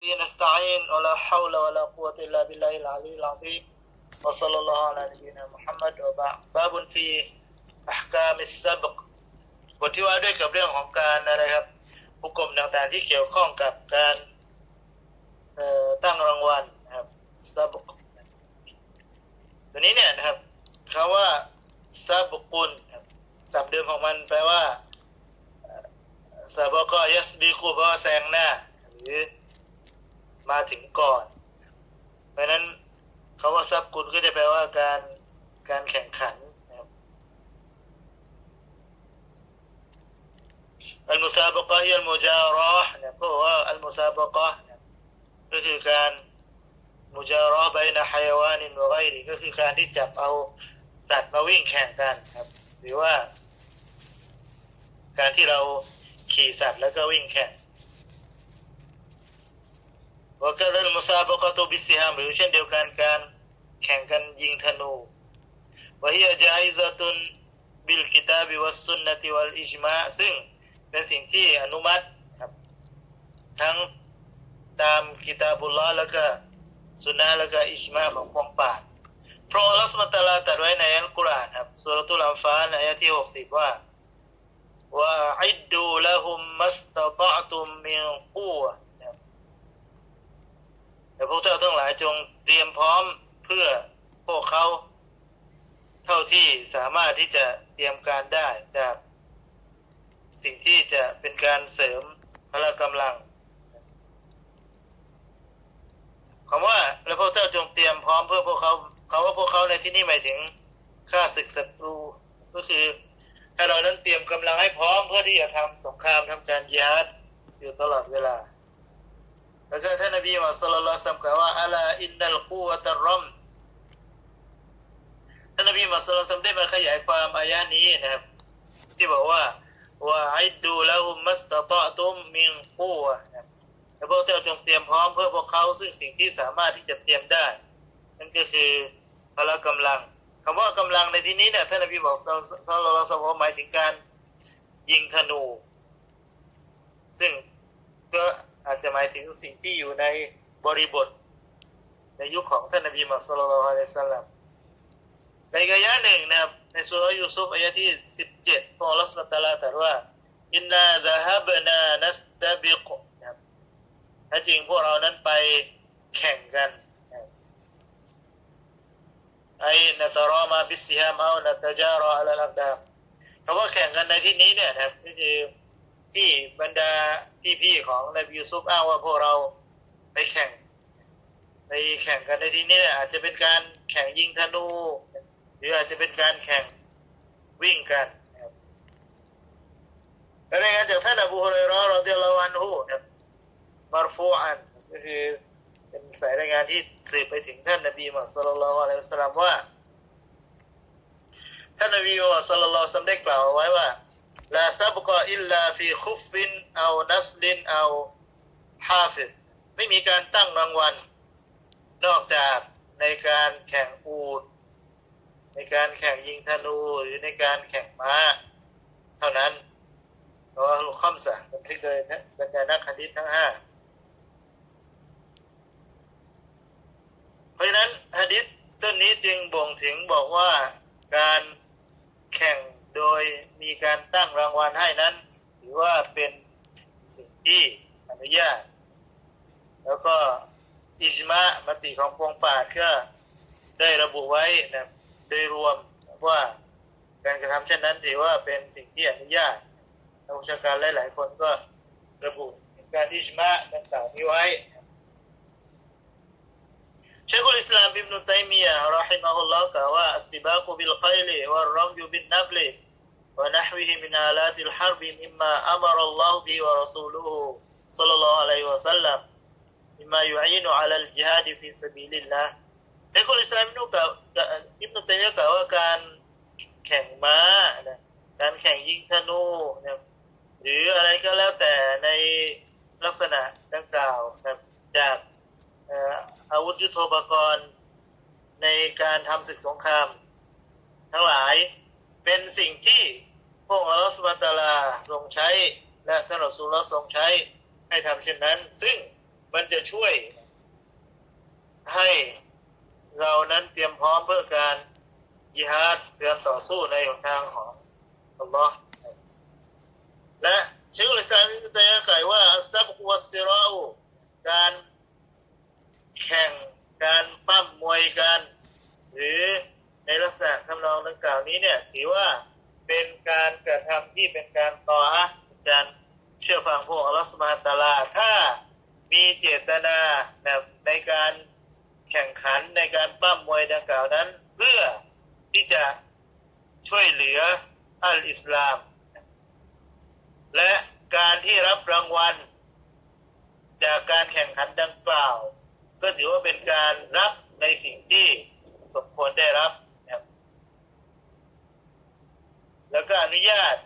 به نستعين ولا حول ولا قوة إلا بالله العلي العظيم وصلى الله على نبينا محمد وبعد باب في أحكام السبق บทที่ว่าด้วยกับเรื่องของการอะไรครับหุกกลมต่างๆที่เกี่ยวข้องกับการเอ่อตั้งรางวัลนะครับซับกตัวนี้เนี่ยนะครับคำว่าซับกุลครับศัพท์เดิมของมันแปลว่าซับก็ยัสบีคูแปลว่าแซงหน้า หรือ มาถึงก่อน เพราะนั้นคาว่าซับย์กุลก็จะแปลว่าการการแข่งขันนะครับอัลมุซาบกะฮิอัลมุจารอห์นี่ยก็ว่าอัลมุซาบกะก็คือการมุจาระใบนาไฮวานินวะไรก็คือการที่จับเอาสัตว์มาวิ่งแข่งกันครับ หรือว่า การที่เราขี่สัตว์แล้วก็วิ่งแข่ง ว่าก็เรื่องมุซาบกตุบิสิฮามหรือเช่นเดียวกันการแข่งกันยิงธนูวะฮิยจาอิซะตุนบิลกิตาบิวัสซุนนติวัลอิจมาซึ่งเป็นสิ่งที่อนุมัติครับทั้งตามกิตาบุลลอแล้วก็สุนนะแล้วก็อิจมาของพวงป่าเพราะอัลลอฮฺสุบฮานะฮูวะตาลาตรัสไว้ในอัลกุรอานครับสุรตุลอัมฟาลอายะที่หกสิบว่าว่าอิดดูละหุมมัสตะตะตุมมินกูวะ แต่พวกเจ้าทั้งหลายจงเตรียมพร้อมเพื่อพวกเขาเท่าที่สามารถที่จะเตรียมการได้จากสิ่งที่จะเป็นการเสริมพละกำลังคำว่าแล้วพวกเจ้าจงเตรียมพร้อมเพื่อพวกเขาคำว่าพวกเขาในที่นี้หมายถึงข้าศึกศัตรูก็คือถ้าเรานั้นเตรียมกำลังให้พร้อมเพื่อที่จะทำสงครามทำการยิฮาดอยู่ตลอดเวลา แล้วก็ท่านนบีมุฮัมมัลลัลลอฮุอะลัยฮิวะซัลลัมกล่าวว่าอัลาอินนัลกูวะตรรัมท่านนบีมุฮัมมัลลัลลอฮุซัมได้มาขยายความอายะนี้นะครับ ที่บอกว่าว่าอิดดูละหุมมัสตะตะตุมมินกูวะนะครับแล้วพวกเจ้าจงเตรียมพร้อมเพื่อพวกเขาซึ่งสิ่งที่สามารถที่จะเตรียมได้ นั่นก็คือพละกำลังคำว่ากำลังในที่นี้เนี่ยท่านนบีบอกเราเราเราสมหมายถึงการยิงธนู ซึ่งก็ อาจจะหมายถึงสิ่งที่อยู่ในบริบท ในยุคของท่านนบีมุฮัมมัดศ็อลลัลอะลัยสัลลัมในอายะหนึ่งนะครับในสุรยูซุฟอายะที่สิบเจ็ดพระองค์ละสุลตาลาตรัสว่าอินนาซะฮับนานัสตะบิกนะครับแท้จริงพวกเรานั้นไปแข่งกันไอ้นัตรอมาบิสซิฮามเอานัตจารออัลลักดาคำว่าแข่งกันในที่นี้เนี่ยนะครับก็คือ ที่บรรดาพี่ๆของนบียูซุฟอ้างว่าพวกเราไปแข่งไปแข่งกันในที่นี้อาจจะเป็นการแข่งยิงธนู หรืออาจจะเป็นการแข่งวิ่งกันนะครับและในงานจากท่านอบูฮุเรยเราะห์รอฎิยัลลอฮุอันฮุนะครับมารฟูอันก็คือเป็นสายรายงานที่สืบไปถึงท่านนบีมุฮัมมัดศ็อลลัลอฮุอะลัยฮิวะซัลลัมว่า ท่านนบีมุฮัมมัดศ็อลลัลลอฮุอะลัยฮิวะซัลลัมได้กล่าวไว้ว่า ลาซับกะอิลลาฟีคุฟฟินเอานัสลินเอาฮาฟิดไม่มีการตั้งรางวัล นอกจากในการแข่งอูด ในการแข่งยิงธนูหรือในการแข่งม้า เท่านั้นเพราะว่าลูกข้อมสะบันทึกโดยบรรดานักฮะดิษทั้งห้าเพราะฉะนั้นฮะดิษต้นนี้จึงบ่งถึงบอกว่าการแข่ง โดยมีการตั้งรางวัลให้นั้น ถือว่าเป็นสิ่งที่อนุญาต แล้วก็อิจมะมติของพวงป่าก็ได้ระบุไว้นะโดยรวมว่าการกระทำเช่นนั้นถือว่าเป็นสิ่งที่อนุญาตนักวิชาการหลายๆคนก็ระบุการอิจมะดังกล่าวนี้ไว้เชคุลอิสลามอิบนุตัยมียะรอฮิมะฮุลลอฮ์กล่าวว่าสิบากุบิลไคลิวัรรัมยุบินนับลิ ونحوه من آلات الحرب مما أمر الله به ورسوله صلى الله عليه وسلم مما يعين على الجهاد في سبيل الله ในคนอิสลามอิบนุกล่าวอิบนุตัยมียะห์กล่าวว่าการแข่งม้านะการแข่งยิงธนูนะหรืออะไรก็แล้วแต่ในลักษณะดังกล่าวนะจากเอ่ออาวุธยุทโธปกรณ์ในการทำศึกสงคราม ทั้งหลายเป็นสิ่งที่ พระองค์อัลลอฮฺสุบฮาตาลาทรงใช้ และท่านรอซูลลอฮ์ทรงใช้ให้ทำเช่นนั้น ซึ่งมันจะช่วยให้เรานั้นเตรียมพร้อมเพื่อการจิฮาดการต่อสู้ในหนทางของอัลลอฮ์และเชคอุลอิสลามอิบนุตัยมียะห์กล่าวว่าอัสซับกุวัสซิราอูการแข่งการปั้มมวยกัน หรือในลักษณะทำนองดังกล่าวนี้เนี่ยถือว่าเป็นการกระทำที่เป็นการต่อฮะการเชื่อฟังพวกอัลลอฮฺสุบฮานตะอาลา ถ้ามีเจตนาแบบในการแข่งขันในการปั้มมวยดังกล่าวนั้น เพื่อที่จะช่วยเหลืออัลอิสลาม และการที่รับรางวัล จากการแข่งขันดังกล่าว ก็ถือว่าเป็นการรับในสิ่งที่สมควรได้รับนะครับแล้วก็อ นุญาต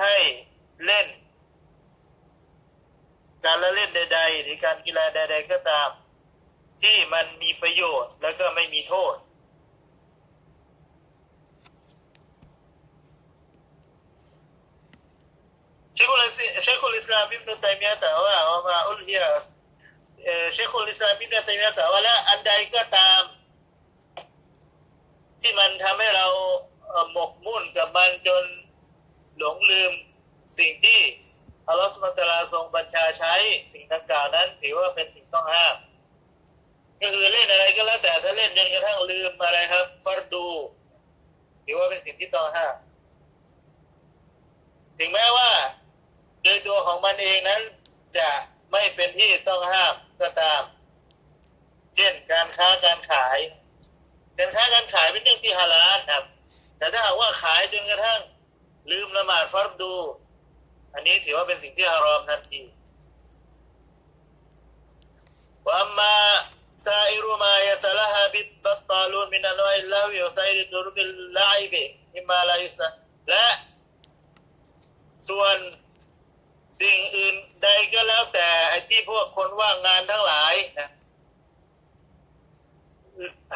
ให้เล่น การละเล่นใด ๆ หรือการกีฬาใด ๆ ก็ตาม ที่มันมีประโยชน์แล้วก็ไม่มีโทษเชคุลิสเชคุลิสลามิบนุตัยมียะห์กล่าวว่าว่ามาอุลฮิยะเชคุลอิสลามอิบนุตัยมียะห์กล่าวว่าและอันใดก็ตาม ที่มันทำให้เรา หมกมุ่นกับมันจนหลงลืมสิ่งที่อัลลอฮฺสุบตาลาทรงบัญชาใช้สิ่งดังกล่าวนั้นถือว่าเป็นสิ่งต้องห้าม ก็คือเล่นอะไรก็แล้วแต่ถ้าเล่นจนกระทั่งลืมอะไรครับฟัรดูถือว่าเป็นสิ่งที่ต้องห้ามถึงแม้ว่า โดยตัวของมันเองนั้นจะไม่เป็นที่ต้องห้ามก็ตาม เช่นการค้าการขาย การค้าการขายเป็นเรื่องที่ฮาลาลครับ แต่ถ้าหากว่าขายจนกระทั่ง ลืมละหมาดฟัรดู อันนี้ถือว่าเป็นสิ่งที่ฮารอมทันทีว่ามาซาอิรุมายะตะละฮะบิดบัตตาลูนมินันวะอิลลาฮิวะไซริดุรบิลลาอิบิอิมาลายุสะและส่วนสิ่งอื่นใดก็แล้วแต่ไอ้ที่พวกคนว่างงานทั้งหลายนะ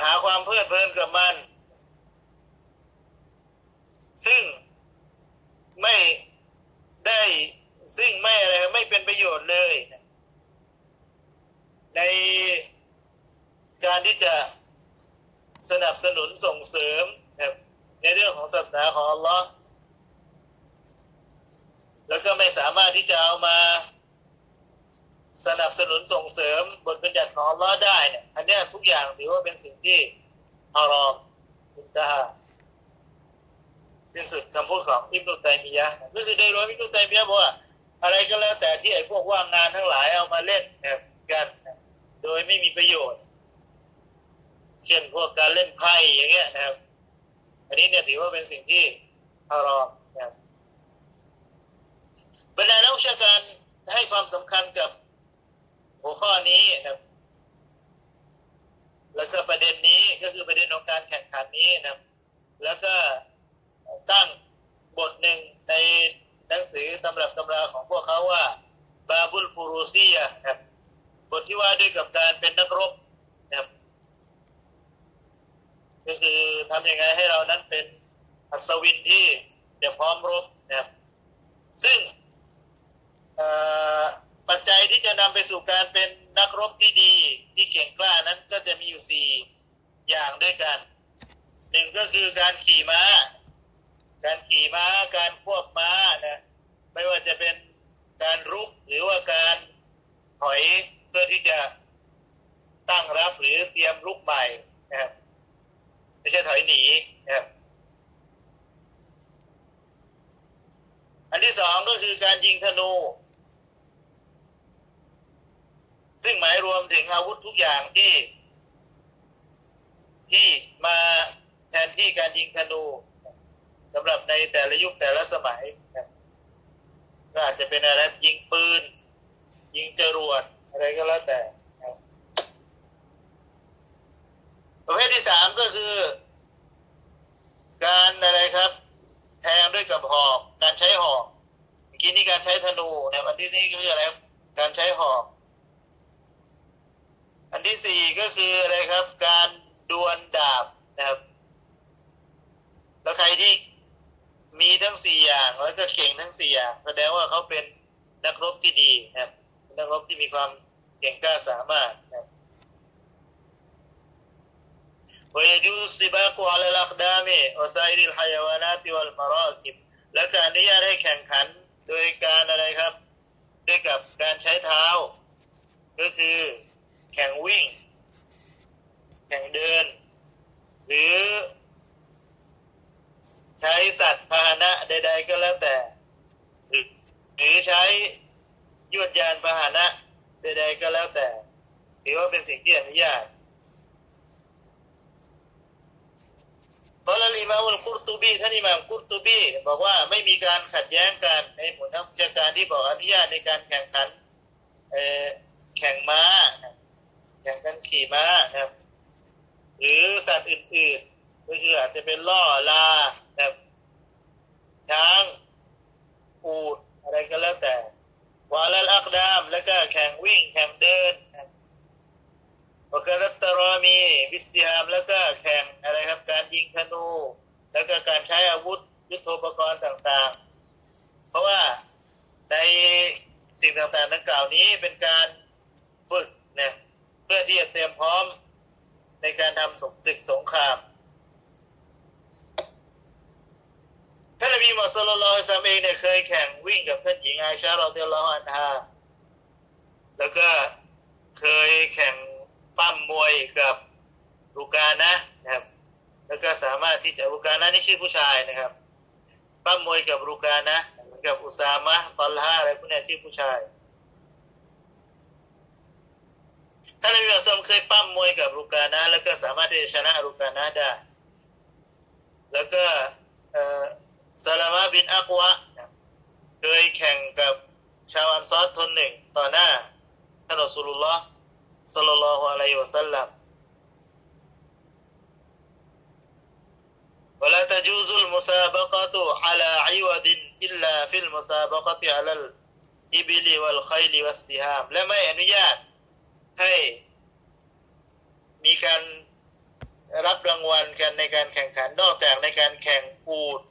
หาความเพลิดเพลินกับมัน ซึ่งไม่ได้ซึ่งไม่อะไรไม่เป็นประโยชน์เลยนะในการที่จะ สนับสนุนส่งเสริมในเรื่องของศาสนาของอัลลอฮ์แล้วก็ไม่สามารถที่จะเอามาสนับสนุนส่งเสริมบทบัญญัติของอัลลอฮ์ได้เนี่ยอันนี้ทุกอย่างถือว่าเป็นสิ่งที่ฮารอมอินตาฮาสิ้นสุดคำพูดของอิบนุตัยมียะก็คือโดยรวมอิบนุตัยมียะบอกว่าอะไรก็แล้วแต่ที่ไอ้พวกว่างงานทั้งหลายเอามาเล่นกัน โดยไม่มีประโยชน์ เช่นพวกการเล่นไพ่อย่างเงี้ยนะครับ อันนี้เนี่ยถือว่าเป็นสิ่งที่ฮารอมนะครับบรรดานักวิชาการให้ความสำคัญกับหัวข้อนี้นะครับแล้วก็ประเด็นนี้ก็คือประเด็นของการแข่งขันนี้นะครับ แล้วก็ตั้งบทหนึ่งในหนังสือตำรับตำราของพวกเขาว่าบาบุลฟูรูซียะนะครับบทที่ว่าด้วยกับการเป็นนักรบนะครับ ก็คือทำยังไงให้เรานั้นเป็นอัศวินที่เดี๋ยวพร้อมรบนะครับซึ่งปัจจัยที่จะนำไปสู่การเป็นนักรบที่ดีที่เก่งกล้านั้นก็จะมีอยู่สี่อย่างด้วยกันหนึ่งก็คือการขี่ม้า การขี่ม้า การควบม้านะไม่ว่าจะเป็นการรุกหรือว่าการถอยเพื่อที่จะตั้งรับหรือเตรียมรุกใหม่นะครับ ไม่ใช่ถอยหนีนะครับอันที่สองก็คือการยิงธนู ซึ่งหมายรวมถึงอาวุธทุกอย่างที่ ที่มาแทนที่การยิงธนูสำหรับในแต่ละยุคแต่ละสมัยก็อาจจะเป็นอะไรยิงปืน ยิงจรวดอะไรก็แล้วแต่ประเภทที่สามก็คือ การอะไรครับ แทงด้วยกับหอกการใช้หอกเมื่อกี้นี่การใช้ธนูนะครับอัน ที่นี่คืออะไรครับการใช้หอก อันที่สี่ก็คืออะไรครับ การดวลดาบนะครับ แล้วใครที่มีทั้งสี่อย่างแล้วก็เก่งทั้งสี่อย่างแสดงว่าเขาเป็นนักรบที่ดีนะครับนักรบที่มีความเก่งกล้าสามารถนะครับวยจูสิบากุอัลลักดามีอซาอิริลฮายาวานาติวัลมารอกิบและการอนุญาตให้แข่งขันโดยการอะไรครับ ด้วยกับการใช้เท้า ก็คือแข่งวิ่ง แข่งเดิน หรือ ใช้สัตว์พาหนะใด ๆ ก็แล้วแต่ หรือหรือใช้ยวดยานพาหนะใดๆก็แล้วแต่ ถือว่าเป็นสิ่งที่อนุญาต พราะละอิมามอุลกุรตุบีท่านอิหม่ามกุรตุบีบอกว่าไม่มีการขัดแย้งกันในหมู่นักวิชาการที่บอกอนุญาตในการแข่งขันแข่งม้า แข่งกันขี่ม้านะครับ หรือสัตว์อื่นๆก็คืออาจจะเป็นล่อลานะครับช้างอูดอะไรก็แล้วแต่วาลลอักดาม แล้วก็แข่งวิ่ง แข่งเดินนะครับวกรัตตรอมีวิสยามแล้วก็แข่ง ยิงธนู แล้วก็การใช้อาวุธยุทโธปกรณ์ต่างๆ เพราะว่าในสิ่งต่างๆดังกล่าวนี้เป็นการฝึกเนี่ยเพื่อที่จะเตรียมพร้อมในการทำสงศึกสงครามท่านนบีมุฮัมมัดสุลลัลลอฮุอะลัยฮิวะซัลลัมเองเนี่ยเคยแข่งวิ่งกับท่านหญิงอาอิชาเราเดียลลอฮุอันฮาแล้วก็เคยแข่งปั้มมวยกับลูกานะนะครับ แล้วก็สามารถที่จะรุกานะนี่ชื่อผู้ชายนะครับป้ามวยกับรุกานะกับอุซามะตอลฮาอะไรพวกนี้ชื่อผู้ชายท่านนบีอัสซัมเคยปั้มมวยกับรุกานะ แล้วก็สามารถที่จะชนะรุกานะได้ แล้วก็ซาลามะบินอักวะเคยแข่งกับชาวอันซอดทนหนึ่งต่อหน้าท่านอัสุลลอฮ์สัลลัลลอฮุอะลัยฮิวะสัลลัม ولا تجوز المسابقة على عوض إلا في المسابقة على الإبل والخيل والسهام และไม่อนุญาตให้มีการรับรางวัลกันในการแข่งขันนอกจากในการแข่งอูด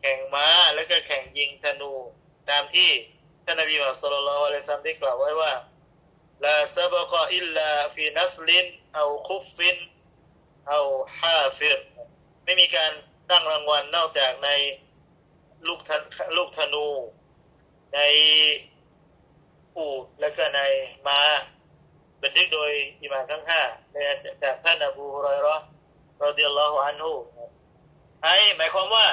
แข่งม้า แล้วก็แข่งยิงธนู ตามที่ท่านนบีมุฮัมมัดศ็อลลัลลอฮุอะลัยฮิวะซัลลัมได้กล่าวไว้ว่า لا سبق إلا في نسل أو خف أو حافر ไม่มีการตั้งรางวัลนอกจากในลูกธนลูกธนู ในอูดและก็ในมา้าบันทึกโดยอิหม่ามทั้งห้าจากท่านอบูฮุรอยเราะห์รอฎิยัลลอฮุอันฮุไอ้หมายความว่า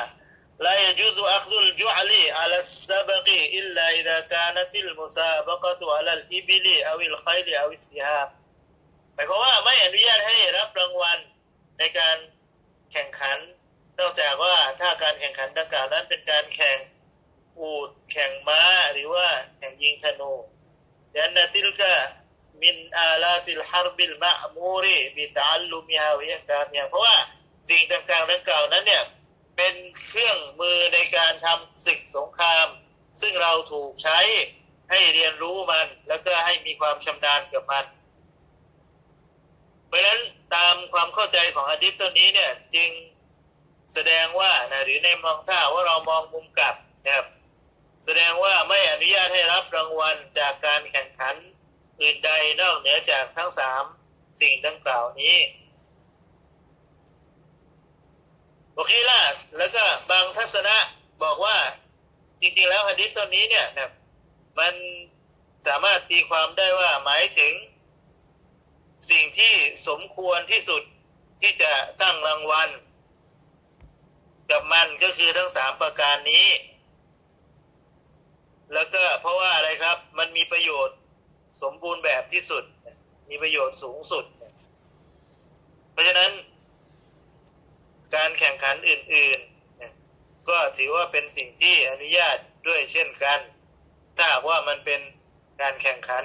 لا يجوز أخذ الجعل على السبق إلا إذا كانت المسابقة على الإبل أو الخيل أو السهام หมายความว่าไม่อนุญาตให้รับรางวัลในการ แข่งขัน นอกจากว่าถ้าการแข่งขันดังกล่าวนั้นเป็นการแข่งอูดแข่งม้าหรือว่าแข่งยิงธนูดังนนติลกะมินอาลาติลฮารบิลมะมูรีบิตาลุมิฮาวิยกามีเพราะว่าสิ่งต่างๆดังกล่าวนั้นเนี่ยเป็นเครื่องมือในการทำศึกสงคราม ซึ่งเราถูกใช้ให้เรียนรู้มัน แล้วก็ให้มีความชำนาญกับมัน เพราะฉะนั้นตามความเข้าใจของอดิษตัวนี้เนี่ยจึงแสดงว่านะหรือในมองถ้าว่าเรามองมุมกลับนะครับแสดงว่าไม่อนุญาตให้รับรางวัลจากการแข่งขันอื่นใดนอกเหนือจากทั้งสามสิ่งดังกล่าวนี้โอเคล่ะแล้วก็บางทัศนะบอกว่าจริงๆแล้วฮะดิษตัวนี้เนี่ยนะมันสามารถตีความได้ว่าหมายถึง สิ่งที่สมควรที่สุดที่จะตั้งรางวัล กับมันก็คือทั้งสามประการนี้ แล้วก็เพราะว่าอะไรครับ มันมีประโยชน์สมบูรณ์แบบที่สุด มีประโยชน์สูงสุด เพราะฉะนั้น การแข่งขันอื่น ๆ ก็ถือว่าเป็นสิ่งที่อนุญาตด้วยเช่นกัน ถ้าว่ามันเป็นการแข่งขัน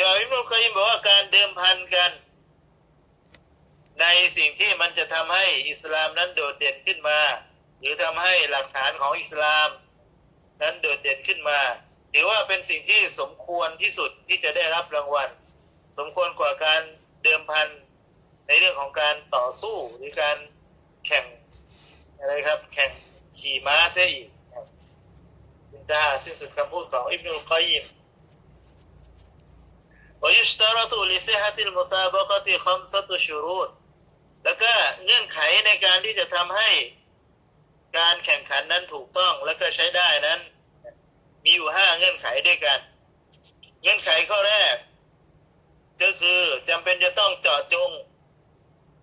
างอิบนุลกอยยิมบอกว่าการเดิมพันกัน ในสิ่งที่มันจะทำให้อิสลามนั้นโดดเด่นขึ้นมา หรือทำให้หลักฐานของอิสลาม นั้นโดดเด่นขึ้นมา ถือว่าเป็นสิ่งที่สมควรที่สุดที่จะได้รับรางวัล สมควรกว่าการเดิมพันในเรื่องของการต่อสู้หรือการแข่งอะไรครับ แข่งขี่ม้าเสียอีกครับอินทาสิ้นสุดคำพูดของอิบนุลกอยิม ويشترط لصحة المسابقة خمسة شروط แล้วก็เงื่อนไขในการที่จะทำให้การแข่งขันนั้นถูกต้องและก็ใช้ได้นั้น มีอยู่ห้าเงื่อนไขด้วยกัน เงื่อนไขข้อแรก ก็คือจำเป็นจะต้องเจาะจง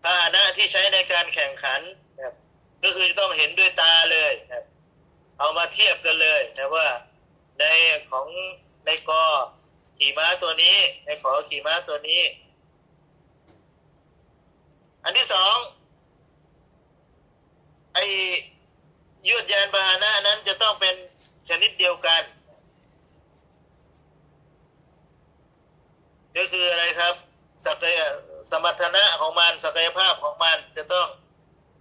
พาหนะที่ใช้ในการแข่งขันนะครับก็คือจะต้องเห็นด้วยตาเลยนะครับเอามาเทียบกันเลยนะว่าในของในกอ ขี่ม้าตัวนี้ในขอขี่ม้าตัวนี้ อันที่สองไอยวดยานพาหนะนั้นจะต้องเป็นชนิดเดียวกัน ก็คืออะไรครับศักยสมรรถนะของมันศักยภาพของมันจะต้อง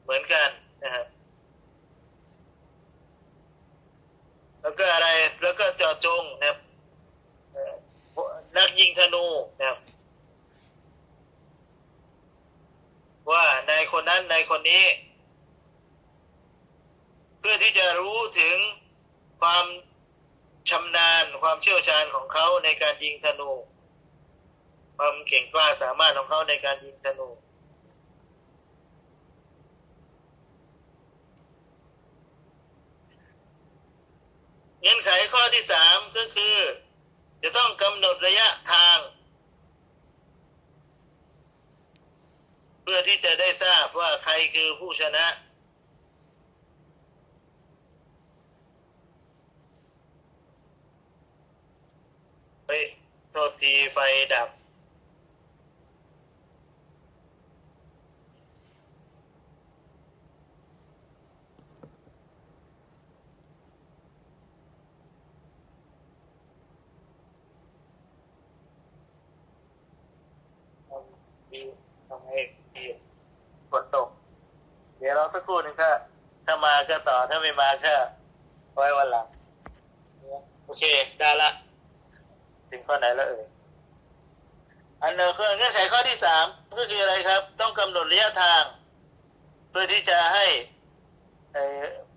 เหมือนกันนะครับแล้วก็อะไรแล้วก็เจาะจงนะครับ ยิงธนูนะครับ ว่าในคนนั้นในคนนี้ เพื่อที่จะรู้ถึงความชำนาญความเชี่ยวชาญของเขาในการยิงธนู ความเก่งกล้าสามารถของเขาในการยิงธนูเงื่อนไขข้อที่สามก็คือำหนดระยะทาง เพื่อที่จะได้ทราบว่าใครคือผู้ชนะ เฮ้ย โทษทีไฟดับ มีทำให้ดีฝนตก เดี๋ยวเรา สักครู่หนึงถ้า ถ้ามาก็ต่อถ้าไม่มาก็ไว้วันหลังโอเค ได้ละ ถึงข้อไหนแล้วเอ่ยอันเนอคือเงื่อนไขข้อที่สามก็คืออะไรครับ ต้องกำหนดระยะทาง เพื่อที่จะให้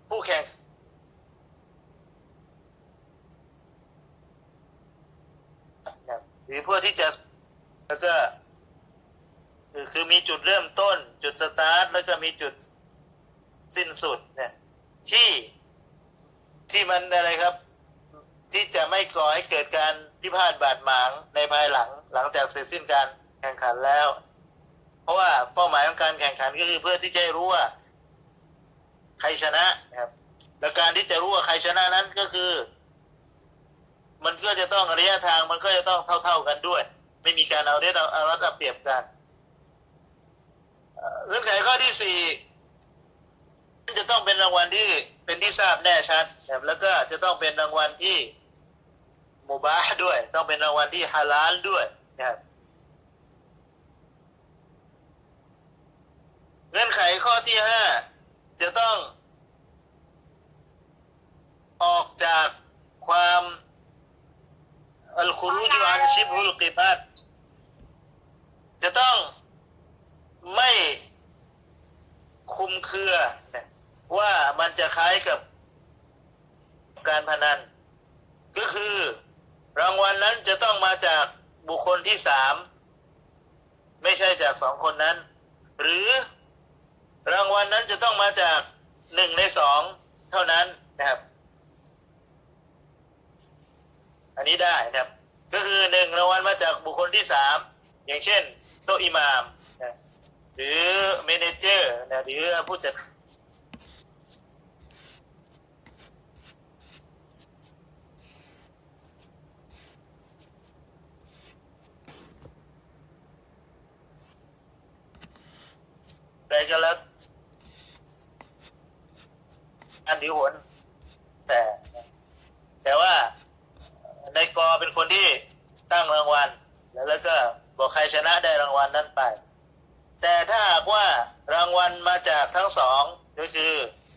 ผู้แข่งหรือเพื่อที่จะแล้วก็คือคือมีจุดเริ่มต้น จุดสตาร์ทแล้วก็มีจุด สิ้นสุดเนี่ยที่ที่มันอะไรครับ ที่จะไม่ก่อให้เกิดการพิพาทบาดหมางในภายหลัง หลังจากเสร็จสิ้นการแข่งขันแล้ว เพราะว่าเป้าหมายของการแข่งขันก็คือเพื่อที่จะรู้ว่า ใครชนะนะครับ แล้วการที่จะรู้ว่าใครชนะนั้นก็คือ มันก็จะต้องระยะทาง มันก็จะต้องเท่า ๆกันด้วย ไม่มีการเอาเรียเอาเอารัดเอาเปรียบกันเงื่อนไขข้อที่สี่ จะต้องเป็นรางวัลที่เป็นที่ทราบแน่ชัดนะครับแล้วก็จะต้องเป็นรางวัลที่มบาด้วย ต้องเป็นรางวัลที่ฮาลาลด้วยนะครับเงื่อนไขข้อที่ห้าจะต้อง ออกจากความอัลคุรูจอันชิบฮุลกิบัตจะต้องไม่คุมเครือนะ ว่ามันจะคล้ายกับการพนัน ก็คือ รางวัลนนั้นจะต้องมาจากบุคคลที่สามไม่ใช่จากสองคนนั้น หรือรางวัลนนั้นจะต้องมาจากหนึ่งในสองเท่านั้นนะครับ อันนี้ได้นะครับ ก็คือหนึ่งรางวัลมาจากบุคคลที่สามอย่างเช่น โตอิมามนะหรือเมนเจอร์นะหรือผู้จัด อะไรก็แล้วอันถือหนแต่ แต่ว่าในกอเป็นคนที่ตั้งรางวัล แล้วัลนั้นไป แต่ถ้าหากว่ารางวัลมาจากทั้งสองก็คือ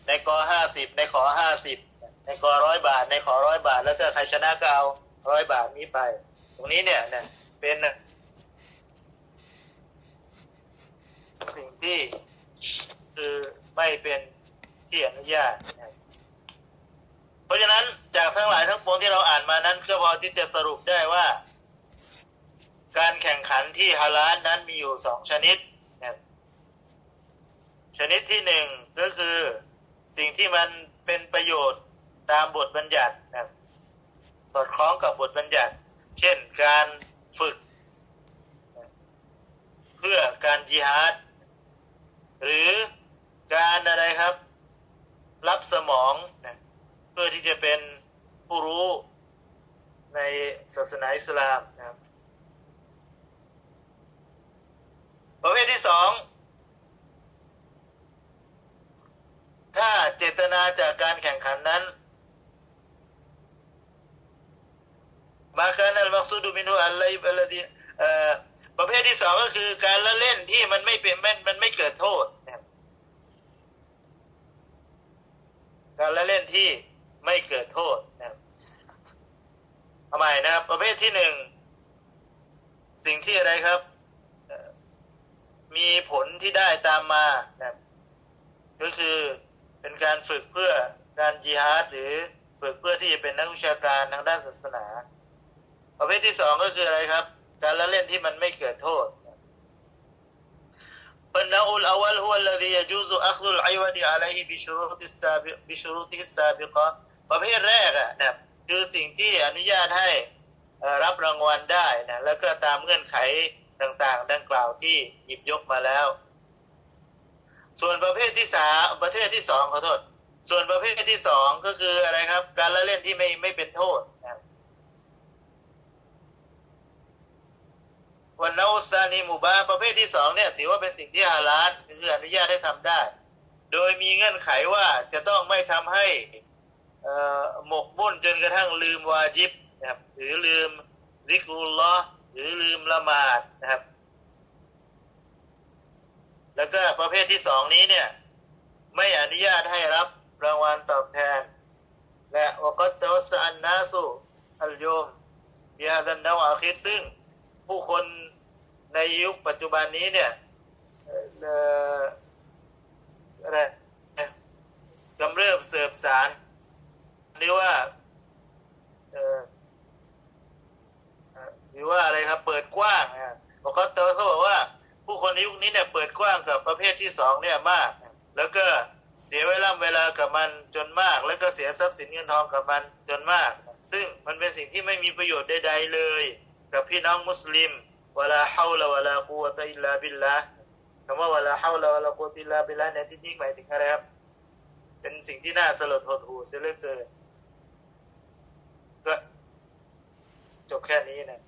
ในกอห้าสิบในขอห้าสิบในกอร้อยบาท ในขอร้อยบาท แล้วก็ใครชนะก็เอาร้อยบาทนี้ไป ตรงนี้เนี่ยเนี่ยเป็น สิ่งที่คือไม่เป็นที่อนุญาตนะครับเพราะฉะนั้นจากทั้งหลายทั้งปวงที่เราอ่านมานั้นก็พอที่จะสรุปได้ว่า การแข่งขันที่ฮาลาลนั้นมีอยู่สองชนิดนะชนิดที่หนึ่งก็คือสิ่งที่มันเป็นประโยชน์ตามบทบัญญัตินะสอดคล้องกับบทบัญญัติ เช่นการฝึก พื่อการจิฮาดหรือการอะไรครับ รับสมองนะเพื่อที่จะเป็นผู้รู้ในศาสนาอิสลามนะครับประเภทที่สองถ้าเจตนาจากการแข่งขันนั้นมาคานัลมักซูดูมินูอัลไลบอัลลดีเอ่อ ประเภทที่สองก็คือการละเล่นที่มันไม่เป็นมันมันไม่เกิดโทษ การละเล่นที่ไม่เกิดโทษนะครับทำไมนะครับ ประเภทที่หนึ่งสิ่งที่อะไรครับ มีผลที่ได้ตามมานะครับก็คือเป็นการฝึกเพื่อการจิฮาดหรือฝึกเพื่อที่จะเป็นนักวิชาการทางด้านศาสนา ประเภทที่สองก็คืออะไรครับ การละเล่นที่มันไม่เกิดโทษฟันนาอุลอวัลฮุลลียจูซุอัคดุลไอวดีอะลัยฮิบิชรุติสซาบิบิชรุติสซาบิกะประเภทแรกอะนะคือสิ่งที่อนุญาตให้รับรางวัลได้นะแล้วก็ตามเงื่อนไขต่างๆ ดังกล่าวที่หยิบยกมาแล้ว ส่วนประเภทที่สาประเภทที่สองขอโทษส่วนประเภทที่สองก็คืออะไรครับ การละเล่นที่ไม่ไม่เป็นโทษนะ วันนาอุสตานีหมู่บ้านประเภทที่สองเนี่ยถือว่าเป็นสิ่งที่ฮาลาลคืออนุญาตให้ทำได้ โดยมีเงื่อนไขว่าจะต้องไม่ทำให้อ่อหมกมุ่นจนกระทั่งลืมวาจิบนะครับหรือลืมริกุลลอหรือลืมละหมาดนะครับ แล้วก็ประเภทที่สองนี้เนี่ย ไม่อนุญาตให้รับรางวัลตอบแทน และวกัตตวัสอันนาสุอัลโยมบิฮาดันนาวอาคิดซึ่ง ผู้คนในยุคปัจจุบันนี้เนี่ยเอออะไรกำเริบเสบสารหรือว่าหรือว่าอะไรครับ เปิดกว้างนะบอกเขาเตอเขาบอกว่า ผู้คนในยุคนี้เนี่ยเปิดกว้างกับประเภทที่สองเนี่ยมาก แล้วก็เสียเวลาเวลากับมันจนมาก แล้วก็เสียทรัพย์สินเงินทองกับมันจนมาก ซึ่งมันเป็นสิ่งที่ไม่มีประโยชน์ใดๆเลย กับพี่น้องมุสลิมวลาฮาวลาวลากุวะตอิลลาบิลลาคำว่าวลาฮาวลาวลากุวะตอิลลาบิลลาในที่นี้หมายถึงอะไรครับ เป็นสิ่งที่น่าสลดหดหู่เสียเหลือเกินก็จบแค่นี้นะ